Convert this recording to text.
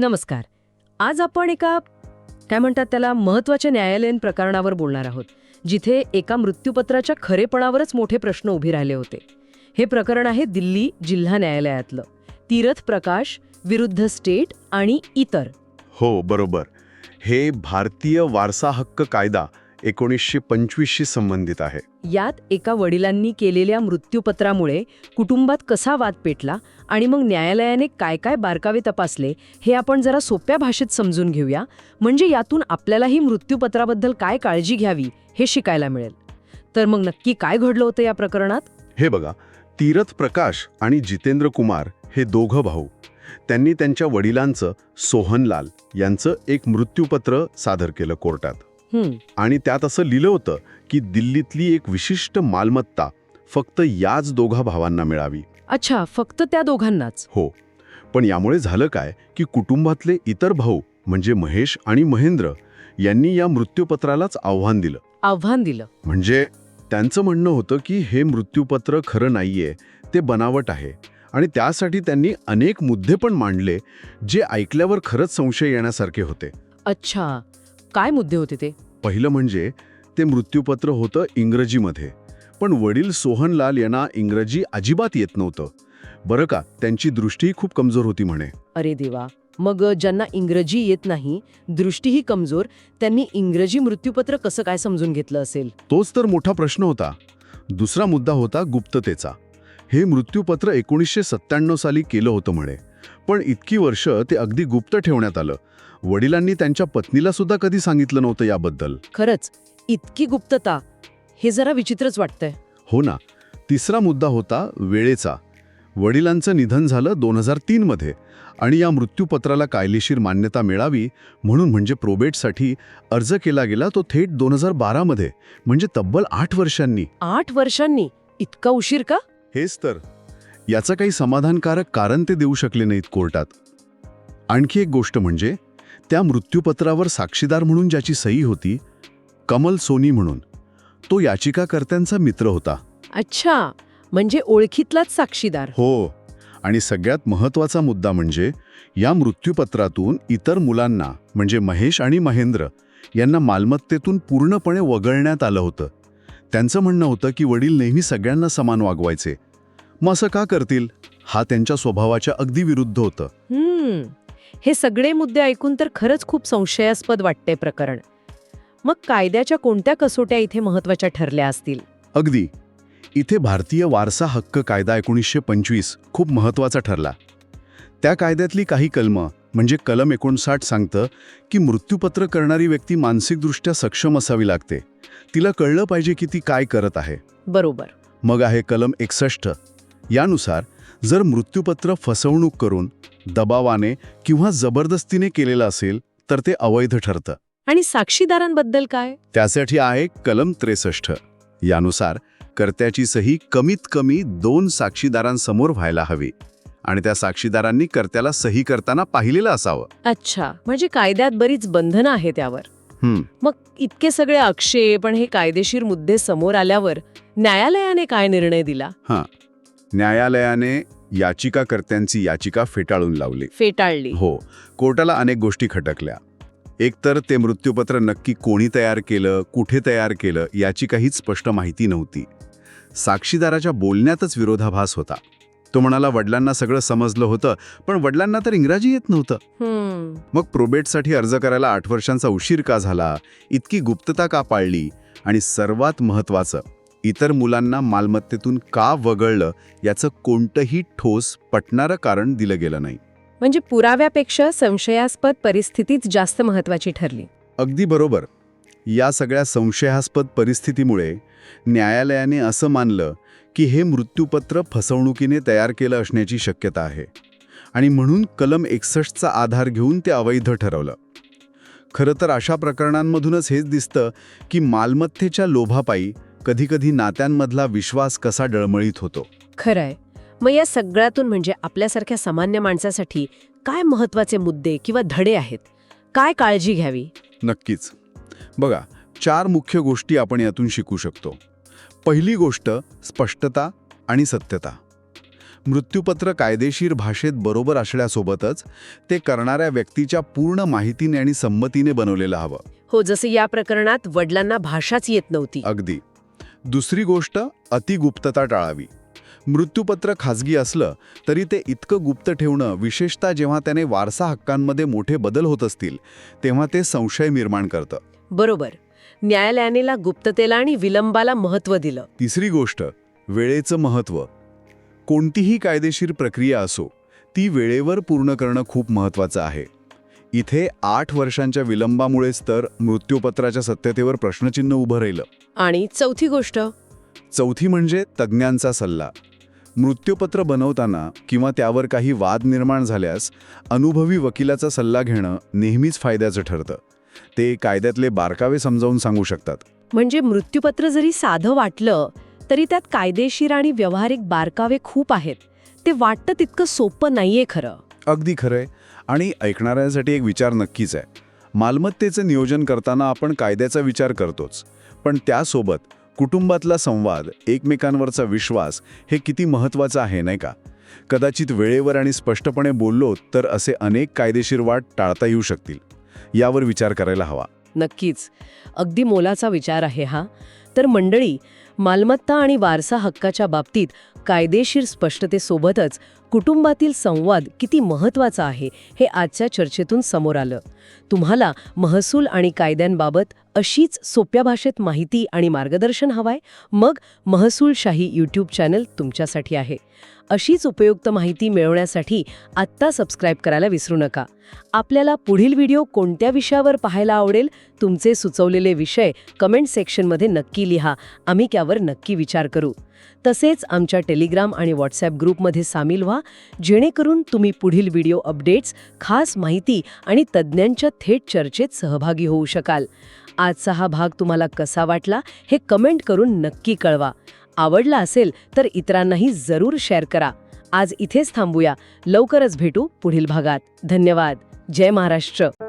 नमस्कार. आज आपण एका काय म्हणतात त्याला महत्त्वाच्या न्यायालयीन प्रकरणावर बोलणार आहोत जिथे एका मृत्यूपत्राच्या खरेपणावरच मोठे प्रश्न उभे राहिले होते. हे प्रकरण आहे दिल्ली जिल्हा न्यायालयातलं. तीरथ प्रकाश विरुद्ध स्टेट आणि इतर. हो बरोबर. हे भारतीय वारसा हक्क कायदा एकोणीसशे पंचवीसशी संबंधित आहे. यात एका वडिलांनी केलेल्या मृत्यूपत्रामुळे कुटुंबात कसा वाद पेटला आणि मग न्यायालयाने काय काय बारकावे तपासले हे आपण जरा सोप्या भाषेत समजून घेऊया. म्हणजे यातून आपल्यालाही मृत्यूपत्राबद्दल काय काळजी घ्यावी हे शिकायला मिळेल. तर मग नक्की काय घडलं होतं या प्रकरणात? हे बघा तीरथ प्रकाश आणि जितेंद्र कुमार हे दोघं भाऊ. त्यांनी त्यांच्या वडिलांचं सोहनलाल यांचं एक मृत्यूपत्र सादर केलं कोर्टात. आणि त्यात असं लिहिलं होतं की दिल्लीतली एक विशिष्ट मालमत्ता फक्त याच दोघा भावांना मिळावी. अच्छा फक्त त्या दोघांनाच? हो. पण यामुळे झालं काय की कुटुंबातले इतर भाऊ म्हणजे महेश आणि महेंद्र यांनी या मृत्यूपत्रालाच आव्हान दिलं. आव्हान दिलं. म्हणजे त्यांचं म्हणणं होतं की हे मृत्यूपत्र खरं नाहीये ते बनावट आहे. आणि त्यासाठी त्यांनी अनेक मुद्दे पण मांडले जे ऐकल्यावर खरंच संशय येण्यासारखे होते. अच्छा. काय मुद्दे होते ते? पहिलं म्हणजे ते मृत्यूपत्र होतं इंग्रजीमध्ये. पण वडील सोहनलाल यांना इंग्रजी अजिबात येत नव्हतं. बरं का त्यांची दृष्टीही खूप कमजोर होती म्हणे. अरे देवा मग ज्यांना इंग्रजी येत नाही दृष्टीही कमजोर त्यांनी इंग्रजी मृत्यूपत्र कसं काय समजून घेतलं असेल? तोच तर मोठा प्रश्न होता. दुसरा मुद्दा होता गुप्ततेचा. हे मृत्यूपत्र एकोणीसशे सत्त्याण्णव साली केलं होतं म्हणे. पण इतकी वर्ष ते अगदी गुप्त ठेवण्यात आलं. वडिलांनी त्यांच्या पत्नीला सुद्धा कधी सांगितलं नव्हतं याबद्दल. खरंच इतकी गुप्तता हे जरा विचित्रच वाटतंय. हो ना. तिसरा मुद्दा होता वेळेचा. वडिलांचं निधन झालं दोन हजार तीनमध्ये आणि या मृत्यूपत्राला कायदेशीर मान्यता मिळावी म्हणून म्हणजे प्रोबेटसाठी अर्ज केला गेला तो थेट दोन हजार बारामध्ये म्हणजे तब्बल आठ वर्षांनी. आठ वर्षांनी? इतका उशीर का? हेच तर. याचं काही समाधानकारक कारण ते देऊ शकले नाहीत कोर्टात. आणखी एक गोष्ट म्हणजे त्या मृत्यूपत्रावर साक्षीदार म्हणून ज्याची सही होती कमल सोनी म्हणून तो याचिकाकर्त्यांचा मित्र होता. अच्छा म्हणजे ओळखीतलाच साक्षीदार. हो आणि सगळ्यात महत्त्वाचा मुद्दा म्हणजे या मृत्यूपत्रातून इतर मुलांना म्हणजे महेश आणि महेंद्र यांना मालमत्तेतून पूर्णपणे वगळण्यात आलं होतं. त्यांचं म्हणणं होतं की वडील नेहमी सगळ्यांना समान वागवायचे. मग असं का करतील? हा त्यांच्या स्वभावाच्या अगदी विरुद्ध होतं. हम्म. हे सगळे मुद्दे ऐकून तर खरंच खूप संशयास्पद वाटते प्रकरण. मग कायद्याच्या कोणत्या कसोट्या इथे महत्त्वाच्या ठरल्या असतील? अगदी. इथे भारतीय वारसा हक्क कायदा एकोणीसशे पंचवीस खूप महत्त्वाचा ठरला. त्या कायद्यातली काही कलमं म्हणजे कलम एकोणसाठ सांगतं की मृत्यूपत्र करणारी व्यक्ती मानसिकदृष्ट्या सक्षम असावी लागते. तिला कळलं पाहिजे की ती काय करत आहे. बरोबर. मग आहे कलम एकसष्ट. यानुसार जर मृत्यूपत्र फसवणूक करून दबावाने किंवा जबरदस्तीने केलेलं असेल तर ते अवैध ठरतं. आणि साक्षीदारांबद्दल काय? त्यासाठी आहे कलम त्रेसष्ट. यानुसार कर्त्याची सही कमीत कमी दोन साक्षीदारांसमोर व्हायला हवी आणि त्या साक्षीदारांनी कर्त्याला सही करताना पाहिलेलं असावं. अच्छा म्हणजे कायद्यात बरीच बंधनं आहे त्यावर मग इतके सगळे आक्षेप आणि हे कायदेशीर मुद्दे समोर आल्यावर न्यायालयाने काय निर्णय दिला? न्यायालयाने याचिकाकर्त्यांची याचिका फेटाळून लावली. फेटाळली. हो. कोर्टाला अनेक गोष्टी खटकल्या. एकतर ते मृत्यूपत्र नक्की कोणी तयार केलं कुठे तयार केलं याची काहीच स्पष्ट माहिती नव्हती. साक्षीदाराच्या बोलण्यातच विरोधाभास होता. तो म्हणाला वडिलांना सगळं समजलं होतं पण वडिलांना तर इंग्रजी येत नव्हतं. मग प्रोबेटसाठी अर्ज करायला आठ वर्षांचा उशीर का झाला? इतकी गुप्तता का पाळली? आणि सर्वात महत्त्वाचं इतर मुलांना मालमत्तेतून का वगळलं याचं कोणतंही ठोस पटणारं कारण दिलं गेलं नाही. म्हणजे पुराव्यापेक्षा संशयास्पद परिस्थितीच जास्त महत्वाची ठरली. अगदी बरोबर. या सगळ्या संशयास्पद परिस्थितीमुळे न्यायालयाने असं मानलं की हे मृत्यूपत्र फसवणुकीने तयार केलं असण्याची शक्यता आहे. आणि म्हणून कलम एकसष्टचा आधार घेऊन ते अवैध ठरवलं. खरं तर अशा प्रकरणांमधूनच हेच दिसतं की मालमत्तेच्या लोभापायी कधीकधी नात्यांमधला विश्वास कसा डळमळीत होतो? खरंय. मग या सगळ्यातून म्हणजे आपल्यासारख्या सामान्य माणसासाठी काय महत्त्वाचे मुद्दे किंवा धडे आहेत? काय काळजी घ्यावी? नक्कीच. बघा चार मुख्य गोष्टी आपण यातून शिकू शकतो. पहिली गोष्ट स्पष्टता आणि सत्यता. मृत्यूपत्र कायदेशीर भाषेत बरोबर असण्यासोबतच ते करणाऱ्या व्यक्तीच्या पूर्ण माहितीने आणि संमतीने बनवलेलं हवं. हो जसे या प्रकरणात वडिलांना भाषाच येत नव्हती. अगदी. दुसरी गोष्ट अतिगुप्तता टाळावी. मृत्यूपत्र खाजगी असलं तरी ते इतकं गुप्त ठेवणं विशेषतः जेव्हा त्याने वारसा हक्कांमध्ये मोठे बदल होत असतील तेव्हा ते संशय निर्माण करतं. बरोबर. न्यायालयानेला गुप्ततेला आणि विलंबाला महत्त्व दिलं. तिसरी गोष्ट वेळेचं महत्त्व. कोणतीही कायदेशीर प्रक्रिया असो ती वेळेवर पूर्ण करणं खूप महत्त्वाचं आहे. इथे आठ वर्षांच्या विलंबामुळेच तर मृत्यूपत्राच्या सत्यतेवर प्रश्नचिन्ह उभं राहिलं. आणि चौथी गोष्ट? चौथी म्हणजे तज्ज्ञांचा सल्ला. मृत्यूपत्र बनवताना किंवा त्यावर काही वाद निर्माण झाल्यास अनुभवी वकिलाचा सल्ला घेणं नेहमीच फायद्याचं ठरतं. ते कायद्यातले बारकावे समजावून सांगू शकतात. म्हणजे मृत्यूपत्र जरी साधं वाटलं तरी त्यात कायदेशीर आणि व्यावहारिक बारकावे खूप आहेत. ते वाटतं तितकं सोपं नाहीये खरं. अगदी खरंय. आणि ऐकणाऱ्यांसाठी एक विचार नक्कीच आहे. मालमत्तेचं नियोजन करताना आपण कायद्याचा विचार करतोच. पण त्यासोबत कुटुंबातला संवाद एकमेकांवरचा विश्वास हे किती महत्त्वाचं आहे नाही का? कदाचित वेळेवर आणि स्पष्टपणे बोललो तर असे अनेक कायदेशीर वाट टाळता येऊ शकतील. यावर विचार करायला हवा. नक्कीच. अगदी मोलाचा विचार आहे हा. तर मंडळी मालमत्ता आणि वारसा हक्काच्या बाबतीत कायदेशीर स्पष्टतेसोबतच कुटुंबातील संवाद किती महत्त्वाचा आहे हे आजच्या चर्चेतून समोर आलं. तुम्हाला महसूल आणि कायद्यांबाबत अशीच सोप्या भाषेत माहिती आणि मार्गदर्शन हवाय? मग महसूलशाही यूट्यूब चॅनल तुमच्यासाठी आहे. अशीच उपयुक्त माहिती मिळवण्यासाठी आत्ता सबस्क्राईब करायला विसरू नका. आपल्याला पुढील व्हिडिओ कोणत्या विषयावर पाहायला आवडेल तुमचे सुचवलेले विषय कमेंट सेक्शनमध्ये नक्की लिहा. आम्ही त्यावर नक्की विचार करू. तसेच आमच्या टेलिग्राम आणि व्हॉट्सॲप ग्रुपमध्ये सामील व्हा जेणेकरून तुम्ही पुढील व्हिडिओ अपडेट्स खास माहिती आणि तज्ज्ञांच्या थेट चर्चेत सहभागी होऊ शकाल. आजचा हा भाग तुम्हाला कसा वाटला हे कमेंट करून नक्की कळवा. आवडला असेल तर इतरांनाही जरूर शेअर करा. आज इथेच थांबूया. लवकरच भेटू पुढील भागात. धन्यवाद. जय महाराष्ट्र.